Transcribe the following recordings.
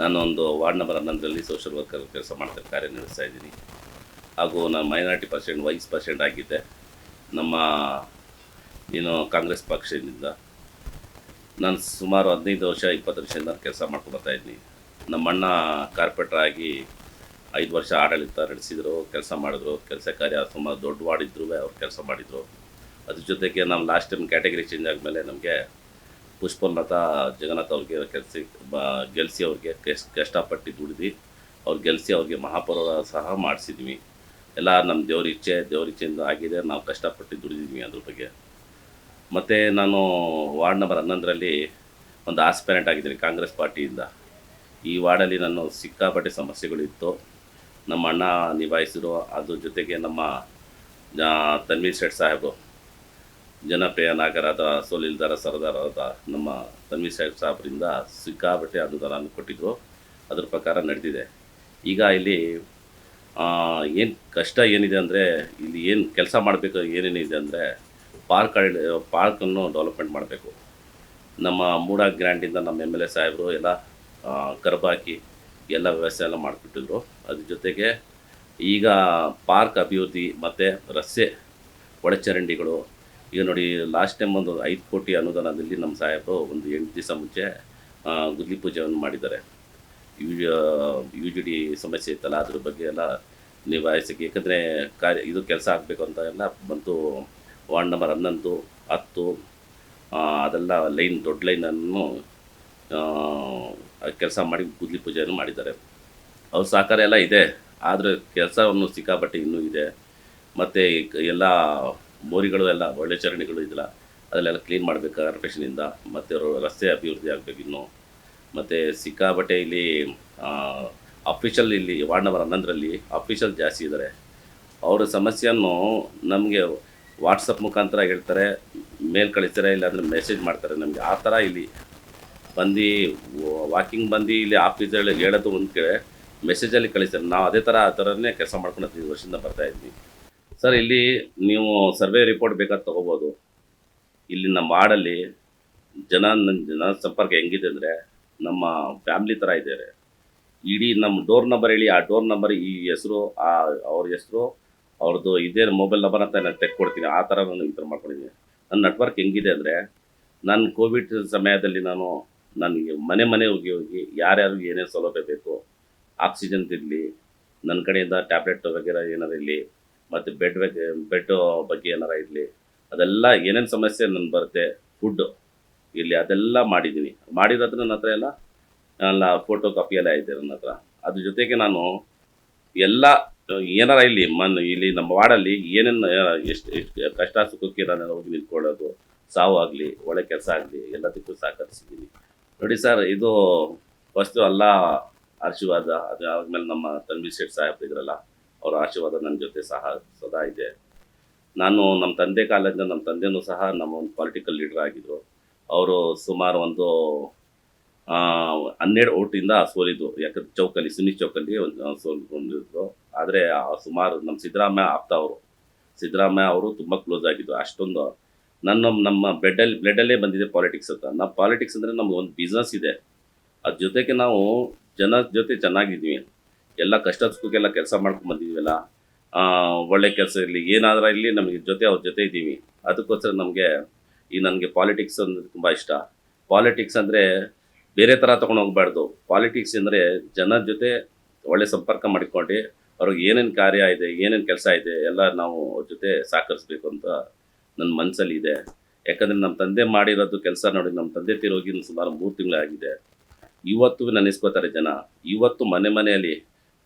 ನಾನು ಒಂದು ward number ಹನ್ನೊಂದರಲ್ಲಿ ಸೋಷಿಯಲ್ ವರ್ಕರ್ ಕೆಲಸ ಮಾಡ್ತಾ ಕಾರ್ಯನಿರ್ವಹಿಸ್ತಾ ಇದ್ದೀನಿ. ಹಾಗೂ ನಾನು ಮೈನಾರಿಟಿ ಪರ್ಸೆಂಟ್ ವೈಸ್ ಪರ್ಸೆಂಟ್ ಆಗಿದ್ದೆ. ನಮ್ಮ, ಏನು ಕಾಂಗ್ರೆಸ್ ಪಕ್ಷದಿಂದ ನಾನು ಸುಮಾರು ಹದಿನೈದು ವರ್ಷ, ಇಪ್ಪತ್ತು ವರ್ಷದಿಂದ ಕೆಲಸ ಮಾಡ್ಕೊಂಡು ಇದ್ದೀನಿ. ನಮ್ಮ ಅಣ್ಣ ಕಾರ್ಪೊರೇಟರ್ ಆಗಿ ಐದು ವರ್ಷ ಆಡಳಿತ ನಡೆಸಿದರು, ಕೆಲಸ ಮಾಡಿದ್ರು. ಕೆಲಸ ಕಾರ್ಯ ಸುಮಾರು ದೊಡ್ಡ ವಾರ್ಡ್ ಇದ್ರೂ ಅವ್ರು ಕೆಲಸ ಮಾಡಿದರು. ಅದ್ರ ಜೊತೆಗೆ ನಾವು ಲಾಸ್ಟ್ ಟೈಮ್ ಕ್ಯಾಟಗರಿ ಚೇಂಜ್ ಆದಮೇಲೆ ನಮಗೆ ಪುಷ್ಪಲತಾ ಜಗನ್ನಾಥ್ ಅವ್ರಿಗೆ ಕೆಲಸ ಗೆಲ್ಲಿಸಿ ಅವ್ರಿಗೆ ಕಷ್ಟ ಕಷ್ಟಪಟ್ಟು ದುಡಿದು ಅವ್ರು ಗೆಲ್ಲಿಸಿ ಅವ್ರಿಗೆ ಮಹಾಪೌರ ಸಹ ಮಾಡಿಸಿದ್ವಿ. ಎಲ್ಲ ನಮ್ಮ ದೇವ್ರ ಇಚ್ಛೆ, ದೇವ್ರ ಇಚ್ಛೆಯಿಂದ ಆಗಿದೆ. ನಾವು ಕಷ್ಟಪಟ್ಟು ದುಡಿದಿದ್ವಿ ಅದ್ರ ಬಗ್ಗೆ. ಮತ್ತು ನಾನು ವಾರ್ಡ್ ನಂಬರ್ ಹನ್ನೊಂದರಲ್ಲಿ ಒಂದು ಆಸ್ಪೆರೆಂಟ್ ಆಗಿದ್ದೀನಿ ಕಾಂಗ್ರೆಸ್ ಪಾರ್ಟಿಯಿಂದ. ಈ ವಾರ್ಡಲ್ಲಿ ನಾನು ಸಿಕ್ಕಾಪಟ್ಟೆ ಸಮಸ್ಯೆಗಳಿತ್ತು. ನಮ್ಮ ಅಣ್ಣ ನಿಭಾಯಿಸಿದ್ರು ಅದ್ರ ಜೊತೆಗೆ ನಮ್ಮ ತನ್ವೀರ್ ಶೇಟ್ ಸಾಹೇಬರು ಜನಪ್ರಿಯ ನಾಗರಾದ ಸೋಲಿಲ್ದಾರ ಸರದಾರಾದ ನಮ್ಮ ತನ್ವಿ ಸಾಹೇಬ್ ಸಾಹೇಬ್ರಿಂದ ಸಿಕ್ಕಾಬಟ್ಟೆ ಅನುದಾನ ಕೊಟ್ಟಿದ್ರು. ಅದ್ರ ಪ್ರಕಾರ ನಡೆದಿದೆ. ಈಗ ಇಲ್ಲಿ ಏನು ಕಷ್ಟ ಏನಿದೆ ಅಂದರೆ, ಇಲ್ಲಿ ಏನು ಕೆಲಸ ಮಾಡಬೇಕು ಏನೇನಿದೆ ಅಂದರೆ, ಪಾರ್ಕ್ ಪಾರ್ಕನ್ನು ಡೆವಲಪ್ಮೆಂಟ್ ಮಾಡಬೇಕು. ನಮ್ಮ ಮೂಡ ಗ್ರ್ಯಾಂಡಿಂದ ನಮ್ಮ ಎಂ ಎಲ್ ಎ ಸಾಹೇಬರು ಎಲ್ಲ ಕರ್ಬಾಕಿ ಎಲ್ಲ ವ್ಯವಸ್ಥೆ ಎಲ್ಲ ಮಾಡಿಕೊಟ್ಟಿದ್ರು. ಅದ್ರ ಜೊತೆಗೆ ಈಗ ಪಾರ್ಕ್ ಅಭಿವೃದ್ಧಿ ಮತ್ತು ರಸ್ತೆ ಒಳಚರಂಡಿಗಳು ಈಗ ನೋಡಿ ಲಾಸ್ಟ್ ಟೈಮ್ ಒಂದು ಐದು ಕೋಟಿ ಅನುದಾನದಲ್ಲಿ ನಮ್ಮ ಸಾಹೇಬರು ಒಂದು ಎಂಟು ದಿವಸ ಮುಂಚೆ ಗುದ್ಲಿ ಪೂಜೆಯನ್ನು ಮಾಡಿದ್ದಾರೆ. ಯು ಯು ಜಿ ಡಿ ಸಮಸ್ಯೆ ಇತ್ತಲ್ಲ, ಅದ್ರ ಬಗ್ಗೆ ಎಲ್ಲ ನಿಭಾಯಿಸಕ್ಕೆ ಯಾಕಂದರೆ ಕಾರ್ಯ, ಇದು ಕೆಲಸ ಆಗಬೇಕು ಅಂತ ಎಲ್ಲ ಬಂತು. ವಾರ್ಡ್ ನಂಬರ್ ಹನ್ನೊಂದು, ಹತ್ತು ಅದೆಲ್ಲ ಲೈನ್, ದೊಡ್ಡ ಲೈನನ್ನು ಕೆಲಸ ಮಾಡಿ ಗುದ್ಲಿ ಪೂಜೆಯನ್ನು ಮಾಡಿದ್ದಾರೆ. ಅವ್ರ ಸಹಕಾರ ಎಲ್ಲ ಇದೆ, ಆದರೆ ಕೆಲಸವನ್ನು ಸಿಕ್ಕಾಪಟ್ಟೆ ಇನ್ನೂ ಇದೆ. ಮತ್ತು ಎಲ್ಲ ಮೋರಿಗಳು ಎಲ್ಲ ಒಳ್ಳೆ ಚರಂಡಿಗಳು ಇದೆಲ್ಲ ಅದನ್ನೆಲ್ಲ ಕ್ಲೀನ್ ಮಾಡಬೇಕು ಕಾರ್ಪೊರೇಷನಿಂದ ಮತ್ತು ರಸ್ತೆ ಅಭಿವೃದ್ಧಿ ಆಗಬೇಕು ಇನ್ನು. ಮತ್ತು ಸಿಕ್ಕಾಪಟ್ಟೆ ಇಲ್ಲಿ ಅಫಿಷಿಯಲ್ ಇಲ್ಲಿ ವಾರ್ಡ್ ನಂಬರ್ ಹನ್ನೊಂದರಲ್ಲಿ ಅಫಿಷಿಯಲ್ ಜಾಸ್ತಿ ಇದ್ದಾರೆ ಅವರ ಸಮಸ್ಯೆಯನ್ನು ನಮಗೆ ವಾಟ್ಸಪ್ ಮುಖಾಂತರ ಹೇಳ್ತಾರೆ ಮೇಲ್ ಕಳಿಸ್ತಾರೆ, ಇಲ್ಲಾಂದರೆ ಮೆಸೇಜ್ ಮಾಡ್ತಾರೆ. ನಮಗೆ ಆ ಥರ ಇಲ್ಲಿ ಬಂದು ವಾಕಿಂಗ್ ಬಂದು ಇಲ್ಲಿ ಆಫೀಸಲ್ಲಿ ಹೇಳೋದು ಒಂದು ಕೇಳಿ ಮೆಸೇಜಲ್ಲಿ ಕಳಿಸ್ತಾರೆ. ನಾವು ಅದೇ ಥರ ಆ ಥರನೇ ಕೆಲಸ ಮಾಡ್ಕೊಂಡು ಹದಿನೈದು ವರ್ಷದಿಂದ ಬರ್ತಾ ಇದ್ವಿ. ಸರ್, ಇಲ್ಲಿ ನೀವು ಸರ್ವೆ ರಿಪೋರ್ಟ್ ಬೇಕಾದ ತಗೋಬೋದು. ಇಲ್ಲಿ ನಮ್ಮ ವಾರ್ಡಲ್ಲಿ ಜನ ಜನ ಸಂಪರ್ಕ ಹೆಂಗಿದೆ ಅಂದರೆ ನಮ್ಮ ಫ್ಯಾಮ್ಲಿ ಥರ ಇದ್ದಾರೆ. ಇಡೀ ನಮ್ಮ ಡೋರ್ ನಂಬರ್ ಹೇಳಿ ಆ ಡೋರ್ ನಂಬರ್ ಈ ಹೆಸರು, ಆ ಅವ್ರ ಹೆಸರು ಅವ್ರದ್ದು ಇದೇ ಮೊಬೈಲ್ ನಂಬರ್ ಅಂತ ನಾನು ತೆಕ್ಕೊಡ್ತೀನಿ ಆ ಥರ ನಾನು ಈ ಥರ ಮಾಡ್ಕೊಂಡಿದ್ದೀನಿ. ನನ್ನ ನೆಟ್ವರ್ಕ್ ಹೆಂಗಿದೆ ಅಂದರೆ ನಾನು ಕೋವಿಡ್ ಸಮಯದಲ್ಲಿ ನಾನು ನನಗೆ ಮನೆ ಮನೆ ಹೋಗಿ ಹೋಗಿ ಯಾರ್ಯಾರು ಏನೇನು ಸೌಲಭ್ಯ ಬೇಕು ಆಕ್ಸಿಜನ್ ಇರಲಿ ನನ್ನ ಕಡೆಯಿಂದ ಟ್ಯಾಬ್ಲೆಟ್ ವಗೇರ ಏನಾರು ಇರಲಿ ಮತ್ತು ಬೆಡ್ ಬಗ್ಗೆ ಬೆಡ್ ಬಗ್ಗೆ ಏನಾರ ಇರಲಿ, ಅದೆಲ್ಲ ಏನೇನು ಸಮಸ್ಯೆ ನನ್ನ ಬರುತ್ತೆ ಫುಡ್ ಇಲ್ಲಿ ಅದೆಲ್ಲ ಮಾಡಿದ್ದೀನಿ ಮಾಡಿರೋದ್ರ ನನ್ನ ಹತ್ರ ಎಲ್ಲ ಎಲ್ಲ ಫೋಟೋ ಕಾಪಿ ಎಲ್ಲ ಇದೆ ನನ್ನ ಹತ್ರ. ಅದ್ರ ಜೊತೆಗೆ ನಾನು ಎಲ್ಲ, ಏನಾರ ಇಲ್ಲಿ ಮನ್, ಇಲ್ಲಿ ನಮ್ಮ ವಾರ್ಡಲ್ಲಿ ಏನೇನು, ಎಷ್ಟು ಎಷ್ಟು ಕಷ್ಟ ಸುಖಕ್ಕೆ ನಾನು ಹೋಗಿ ನಿಂತ್ಕೊಳ್ಳೋದು, ಸಾವು ಆಗಲಿ, ಒಳ್ಳೆ ಕೆಲಸ ಆಗಲಿ, ಎಲ್ಲದಕ್ಕೂ ಸಹಕರಿಸಿದ್ದೀನಿ ನೋಡಿ ಸರ್, ಇದು ಫಸ್ಟು ಅಲ್ಲ, ಆಶೀರ್ವಾದ ಅದು ಆದಮೇಲೆ ನಮ್ಮ ತನ್ವಿ ಶೆಟ್ ಸಾಹೇಬ್ ಇದ್ರಲ್ಲ ಅವರ ಆಶೀರ್ವಾದ ನನ್ನ ಜೊತೆ ಸಹ ಸದಾ ಇದೆ. ನಾನು ನಮ್ಮ ತಂದೆ ಕಾಲದಿಂದ ನಮ್ಮ ತಂದೆನೂ ಸಹ ನಮ್ಮ ಒಂದು ಪೊಲಿಟಿಕಲ್ ಲೀಡರ್ ಆಗಿದ್ದರು ಅವರು ಸುಮಾರು ಒಂದು ಹನ್ನೆರಡು ಓಟಿಂದ ಸೋಲಿದ್ದು ಯಾಕಂದ್ರೆ ಚೌಕಲ್ಲಿ ಸುನಿ ಚೌಕಲ್ಲಿ ಒಂದು ಸೋಲ್ಕೊಂಡಿದ್ರು ಆದರೆ ಸುಮಾರು ನಮ್ಮ ಸಿದ್ದರಾಮಯ್ಯ ಆಪ್ತ ಅವರು. ಸಿದ್ದರಾಮಯ್ಯ ಅವರು ತುಂಬ ಕ್ಲೋಸ್ ಆಗಿದ್ದು ಅಷ್ಟೊಂದು ನನ್ನ, ನಮ್ಮ ಬ್ಲಡ್ಡಲ್ಲಿ ಬ್ಲಡ್ಡಲ್ಲೇ ಬಂದಿದೆ ಪಾಲಿಟಿಕ್ಸ್ ಅಂತ. ನಮ್ಮ ಪಾಲಿಟಿಕ್ಸ್ ಅಂದರೆ ನಮ್ಗೆ ಒಂದು ಬಿಸ್ನೆಸ್ ಇದೆ. ಅದ್ರ ಜೊತೆಗೆ ನಾವು ಜನ ಜೊತೆ ಚೆನ್ನಾಗಿದ್ವಿ ಎಲ್ಲ ಕಷ್ಟ ಸುಖಕ್ಕೆಲ್ಲ ಕೆಲಸ ಮಾಡ್ಕೊಂಡು ಬಂದಿದ್ದೀವಲ್ಲ ಒಳ್ಳೆ ಕೆಲಸ ಇರಲಿ, ಏನಾದರೂ ಇರಲಿ ನಮಗೆ ಜೊತೆ ಅವ್ರ ಜೊತೆ ಇದ್ದೀವಿ. ಅದಕ್ಕೋಸ್ಕರ ನಮಗೆ ಈ ನನಗೆ ಪಾಲಿಟಿಕ್ಸ್ ಅಂದರೆ ತುಂಬ ಇಷ್ಟ. ಪಾಲಿಟಿಕ್ಸ್ ಅಂದರೆ ಬೇರೆ ಥರ ತೊಗೊಂಡು ಹೋಗ್ಬಾರ್ದು. ಪಾಲಿಟಿಕ್ಸ್ ಅಂದರೆ ಜನರ ಜೊತೆ ಒಳ್ಳೆ ಸಂಪರ್ಕ ಮಾಡಿಕೊಂಡು ಅವ್ರಿಗೆ ಏನೇನು ಕಾರ್ಯ ಇದೆ, ಏನೇನು ಕೆಲಸ ಇದೆ, ಎಲ್ಲ ನಾವು ಅವ್ರ ಜೊತೆ ಸಹಕರಿಸ್ಬೇಕು ಅಂತ ನನ್ನ ಮನಸ್ಸಲ್ಲಿ ಇದೆ. ಯಾಕಂದರೆ ನಮ್ಮ ತಂದೆ ಮಾಡಿರೋದು ಕೆಲಸ ನೋಡಿ ನಮ್ಮ ತಂದೆ ತೀರೋಗಿ ಇನ್ನು ಸುಮಾರು ಮೂರು ತಿಂಗಳಾಗಿದೆ. ಇವತ್ತು ನೆನೆಸ್ಕೋತಾರೆ ಜನ. ಇವತ್ತು ಮನೆ ಮನೆಯಲ್ಲಿ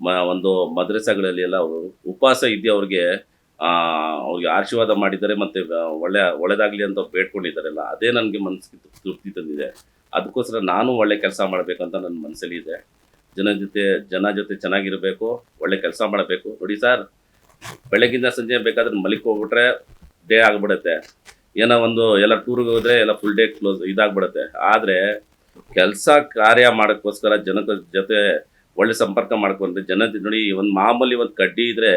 ಮ, ಒಂದು ಮದ್ರಸಾಗಳಲ್ಲಿ ಎಲ್ಲ ಅವರು ಉಪವಾಸ ಇದ್ದು ಅವ್ರಿಗೆ ಅವ್ರಿಗೆ ಆಶೀರ್ವಾದ ಮಾಡಿದ್ದಾರೆ ಮತ್ತು ಒಳ್ಳೆ, ಒಳ್ಳೇದಾಗಲಿ ಅಂತ ಬೇಡ್ಕೊಂಡಿದ್ದಾರಲ್ಲ. ಅದೇ ನನಗೆ ಮನಸ್ಸಿಗೆ ತೃಪ್ತಿ ತಂದಿದೆ. ಅದಕ್ಕೋಸ್ಕರ ನಾನು ಒಳ್ಳೆ ಕೆಲಸ ಮಾಡಬೇಕಂತ ನನ್ನ ಮನಸ್ಸಲ್ಲಿ ಇದೆ. ಜನ ಜೊತೆ ಜನ ಜೊತೆ ಚೆನ್ನಾಗಿರಬೇಕು, ಒಳ್ಳೆ ಕೆಲಸ ಮಾಡಬೇಕು. ನೋಡಿ ಸರ್ ಬೆಳಗ್ಗಿಂದ ಸಂಜೆ ಬೇಕಾದ್ರೆ ಮಲಿಕ್ ಹೋಗ್ಬಿಟ್ರೆ ಡೇ ಆಗಿಬಿಡುತ್ತೆ. ಏನೋ ಒಂದು ಎಲ್ಲ ಟೂರ್ಗೆ ಹೋದ್ರೆ ಎಲ್ಲ ಫುಲ್ ಡೇ ಕ್ಲೋಸ್ ಇದಾಗ್ಬಿಡುತ್ತೆ. ಆದರೆ, ಕೆಲಸ ಕಾರ್ಯ ಮಾಡೋಕ್ಕೋಸ್ಕರ ಜನದ ಜೊತೆ ಒಳ್ಳೆ ಸಂಪರ್ಕ ಮಾಡ್ಕೊಂಡ್ರೆ ಜನ ನೋಡಿ ಒಂದು ಮಾಮೂಲಿ ಒಂದು ಕಡ್ಡಿ ಇದ್ರೆ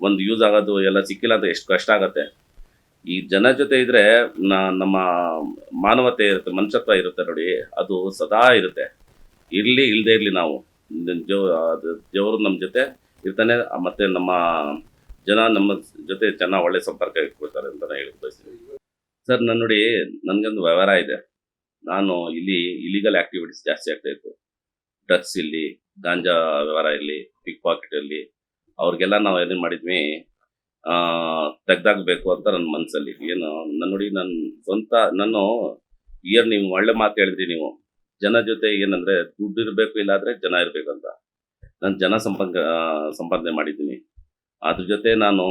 ಒಂದು ಯೂಸ್ ಆಗೋದು ಎಲ್ಲ ಸಿಕ್ಕಿಲ್ಲ ಅಂತ ಎಷ್ಟು ಕಷ್ಟ ಆಗತ್ತೆ. ಈ ಜನ ಜೊತೆ ಇದ್ರೆ ನಮ್ಮ ಮಾನವತೆ ಇರುತ್ತೆ, ಮನುಷ್ಯತ್ವ ಇರುತ್ತೆ ನೋಡಿ, ಅದು ಸದಾ ಇರುತ್ತೆ. ಇರಲಿ ಇಲ್ಲದೆ ಇರಲಿ ನಾವು. ಜೋ ದೇವರು ನಮ್ಮ ಜೊತೆ ಇರ್ತಾನೆ ಮತ್ತು ನಮ್ಮ ಜನ ನಮ್ಮ ಜೊತೆ ಚೆನ್ನಾಗಿ ಒಳ್ಳೆ ಸಂಪರ್ಕ ಇಟ್ಕೊಳ್ತಾರೆ ಅಂತ ನಾನು ಹೇಳಿ ಬಯಸ್ತೀನಿ. ಸರ್, ನಾನು ನೋಡಿ ನನಗೊಂದು ವ್ಯವಹಾರ ಇದೆ. ನಾನು ಇಲ್ಲಿ ಇಲಿಗಲ್ ಆಕ್ಟಿವಿಟೀಸ್ ಜಾಸ್ತಿ ಆಗ್ತಾ ಇತ್ತು. ಡ್ರಗ್ಸ್ ಇಲ್ಲಿ ಗಾಂಜಾ ವ್ಯವಹಾರ ಇರಲಿ ಪಿಕ್ ಪಾಕೆಟ್ ಇರಲಿ ಅವ್ರಿಗೆಲ್ಲ ನಾವು ಏನೇನು ಮಾಡಿದ್ವಿ ತೆಗ್ದಾಗಬೇಕು ಅಂತ ನನ್ನ ಮನಸ್ಸಲ್ಲಿ ಏನು ನನ್ನ ನೋಡಿ ನನ್ನ ಸ್ವಂತ ನಾನು ಇಯರ್ ನೀವು ಒಳ್ಳೆ ಮಾತು ಹೇಳಿದ್ರಿ ನೀವು. ಜನ ಜೊತೆ ಏನಂದ್ರೆ ದುಡ್ಡು ಇರಬೇಕು ಇಲ್ಲಾದ್ರೆ ಜನ ಇರಬೇಕು ಅಂತ. ನಾನು ಜನ ಸಂಪರ್ಕ ಆ, ಸಂಪಾದನೆ ಮಾಡಿದ್ದೀನಿ. ಅದ್ರ ಜೊತೆ ನಾನು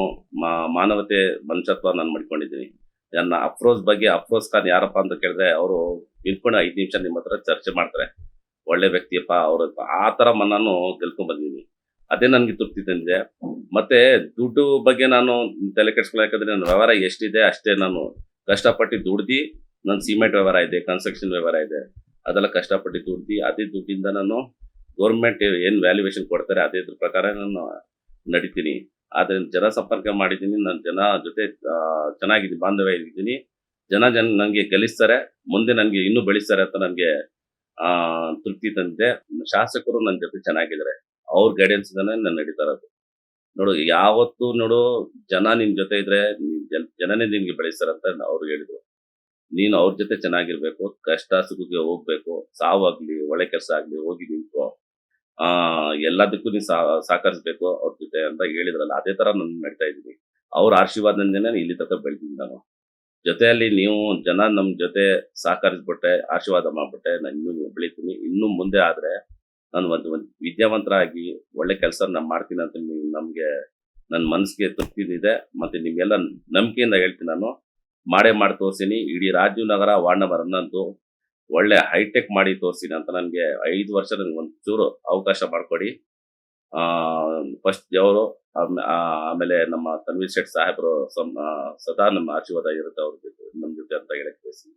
ಮಾನವತೆ ಮನುಷ್ಯತ್ವ ನಾನು ಮಾಡ್ಕೊಂಡಿದ್ದೀನಿ. ನನ್ನ ಅಫ್ರೋಸ್ ಬಗ್ಗೆ ಅಫ್ರೋಸ್ ಖಾನ್ ಯಾರಪ್ಪ ಅಂತ ಕೇಳಿದ್ರೆ ಅವರು ನಿಂತ್ಕೊಂಡು ಐದು ನಿಮಿಷ ನಿಮ್ಮ ಹತ್ರ ಚರ್ಚೆ ಮಾಡ್ತಾರೆ. ಒಳ್ಳೆ ವ್ಯಕ್ತಿಯಪ್ಪ, ಅವ್ರ ಆ ಥರ ಮನ್ನಾನು ಗೆಲ್ಕೊಂಡ್ಬಂದಿದ್ದೀನಿ ಅದೇ ನನಗೆ ತೃಪ್ತಿ ತಂದಿದೆ. ಮತ್ತೆ ದುಡ್ಡು ಬಗ್ಗೆ ನಾನು ತಲೆ ಕೆಡ್ಸ್ಕೊಳಕಂದ್ರೆ ನನ್ನ ವ್ಯವಹಾರ ಎಷ್ಟಿದೆ ಅಷ್ಟೇ ನಾನು ಕಷ್ಟಪಟ್ಟು ದುಡ್ದು, ನನ್ನ ಸಿಮೆಂಟ್ ವ್ಯವಹಾರ ಇದೆ, ಕನ್ಸ್ಟ್ರಕ್ಷನ್ ವ್ಯವಹಾರ ಇದೆ. ಅದೆಲ್ಲ ಕಷ್ಟಪಟ್ಟು ದುಡ್ದು, ಅದೇ ದುಡ್ಡಿಂದ ನಾನು ಗೌರ್ಮೆಂಟ್ ಏನು ವ್ಯಾಲ್ಯೂಯೇಷನ್ ಕೊಡ್ತಾರೆ ಅದೇ ಇದ್ರ ಪ್ರಕಾರ ನಾನು ನಡಿತೀನಿ. ಆದರೆ ಜನ ಸಂಪರ್ಕ ಮಾಡಿದ್ದೀನಿ, ನಾನು ಜನ ಜೊತೆ ಚೆನ್ನಾಗಿದ್ದೀನಿ, ಬಾಂಧವ್ಯ ಇದ್ದೀನಿ. ಜನ ಜನ ನನಗೆ ಗೆಲ್ಲಿಸ್ತಾರೆ, ಮುಂದೆ ನನಗೆ ಇನ್ನೂ ಬೆಳೆಸ್ತಾರೆ ಅಂತ ನನಗೆ ತೃಪ್ತಿ ತಂದಿದೆ ಶಾಸಕರು ನನ್ನ ಜೊತೆ ಚೆನ್ನಾಗಿದ್ದಾರೆ ಅವ್ರ ಗೈಡೆನ್ಸ್ ನಾನು ನಡೀತಾ ಇರೋದು. ನೋಡು, ಯಾವತ್ತು ನೋಡು, ಜನ ನಿನ್ ಜೊತೆ ಇದ್ರೆ ನೀನ್ ಜನ್- ಜನನೇ ನಿಮ್ಗೆ ಬೆಳೆಸ್ತಾರಂತ ಅವ್ರು ಹೇಳಿದ್ರು. ನೀನು ಅವ್ರ ಜೊತೆ ಚೆನ್ನಾಗಿರ್ಬೇಕು, ಕಷ್ಟ ಸುಖಕ್ಕೆ ಹೋಗ್ಬೇಕು, ಸಾವಾಗ್ಲಿ, ಒಳ್ಳೆ ಕೆಲಸ ಆಗ್ಲಿ, ಹೋಗಿ ನಿಂತು ಆ, ಎಲ್ಲದಕ್ಕೂ ನೀನ್ ಸಹಕರಿಸ್ಬೇಕು ಅವ್ರ ಜೊತೆ ಅಂತ ಹೇಳಿದ್ರಲ್ಲ, ಅದೇ ತರ ನಾನು ನಡೀತಾ ಇದ್ದೀನಿ. ಅವ್ರ ಆಶೀರ್ವಾದದಿಂದನೇ ಇಲ್ಲಿ ತನಕ ಬೆಳೆದಿದ್ದೀನಿ ನಾನು. ಜೊತೆಯಲ್ಲಿ ನೀವು ಜನ ನಮ್ಮ ಜೊತೆ ಸಹಕರಿಸ್ಬಿಟ್ಟೆ, ಆಶೀರ್ವಾದ ಮಾಡ್ಬಿಟ್ಟೆ, ನಾನು ಇನ್ನೂ ಬೆಳಿತೀನಿ. ಇನ್ನೂ ಮುಂದೆ ಆದ್ರೆ ನಾನು ಒಂದು ಒಂದು ವಿದ್ಯಾವಂತರಾಗಿ ಒಳ್ಳೆ ಕೆಲಸ ನಾನು ಮಾಡ್ತೀನಿ ಅಂತ ನೀವು ನಮಗೆ ನನ್ನ ಮನಸ್ಸಿಗೆ ತೃಪ್ತಿ ಇದೆ ಮತ್ತೆ ನಿಮ್ಗೆಲ್ಲ ನಂಬಿಕೆಯಿಂದ ಹೇಳ್ತೀನಿ ನಾನು. ಮಾಡೇ ಮಾಡಿ ತೋರಿಸ್ತೀನಿ ಇಡೀ ರಾಜೀವ್ ನಗರ ವಾರ್ಡ್ ನಂಬರ್ ಹನ್ನೊಂದು ಒಳ್ಳೆ ಹೈಟೆಕ್ ಮಾಡಿ ತೋರಿಸ್ತೀನಿ ಅಂತ ನನಗೆ ಐದು ವರ್ಷ ನನಗೆ ಒಂದು ಚೂರು ಅವಕಾಶ ಮಾಡಿಕೊಡಿ. ಫಸ್ಟ್ ದೇವರು ಆಮೇಲೆ ನಮ್ಮ ತನ್ವೀರ್ ಶೇಟ್ ಸಾಹೇಬರು ಸದಾ ನಮ್ಮ ಆಶೀರ್ವಾದ ಇರುತ್ತೆ ಅವ್ರ ಜೊತೆ ನಮ್ಮ ಜೊತೆ ಅಂತ ಹೇಳಕ್ ಬಯಸ್ತೀನಿ